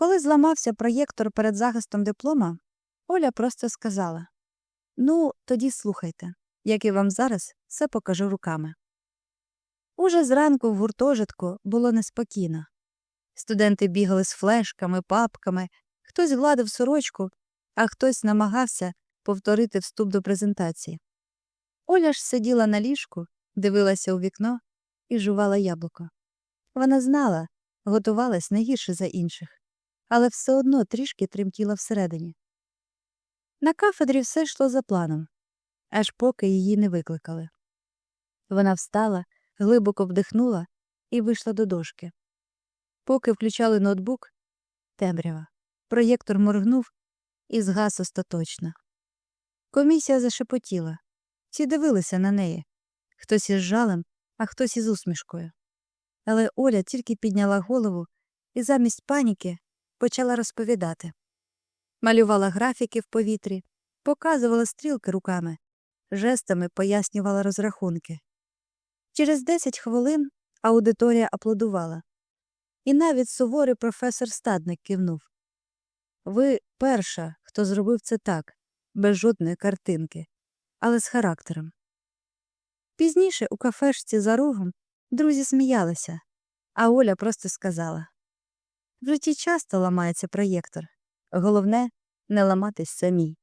Коли зламався проєктор перед захистом диплома, Оля просто сказала Ну, тоді слухайте, як і вам зараз все покажу руками. Уже зранку в гуртожитку було неспокійно. Студенти бігали з флешками, папками, хтось гладив сорочку, а хтось намагався повторити вступ до презентації. Оля ж сиділа на ліжку, дивилася у вікно і жувала яблуко. Вона знала, готувалась не гірше за інших, але все одно трішки тремтіла всередині. На кафедрі все йшло за планом, аж поки її не викликали. Вона встала, глибоко вдихнула і вийшла до дошки. Поки включали ноутбук, темрява. Проєктор моргнув і згас остаточно. Комісія зашепотіла. Всі дивилися на неї хтось із жалем, а хтось із усмішкою. Але Оля тільки підняла голову і замість паніки почала розповідати. Малювала графіки в повітрі, показувала стрілки руками, жестами пояснювала розрахунки. Через 10 хвилин аудиторія аплодувала. І навіть суворий професор стадник кивнув. Ви перша, хто зробив це так, без жодної картинки, але з характером. Пізніше у кафешці за рогом друзі сміялися, а Оля просто сказала В житті часто ламається проєктор. Головне не ламатись самій.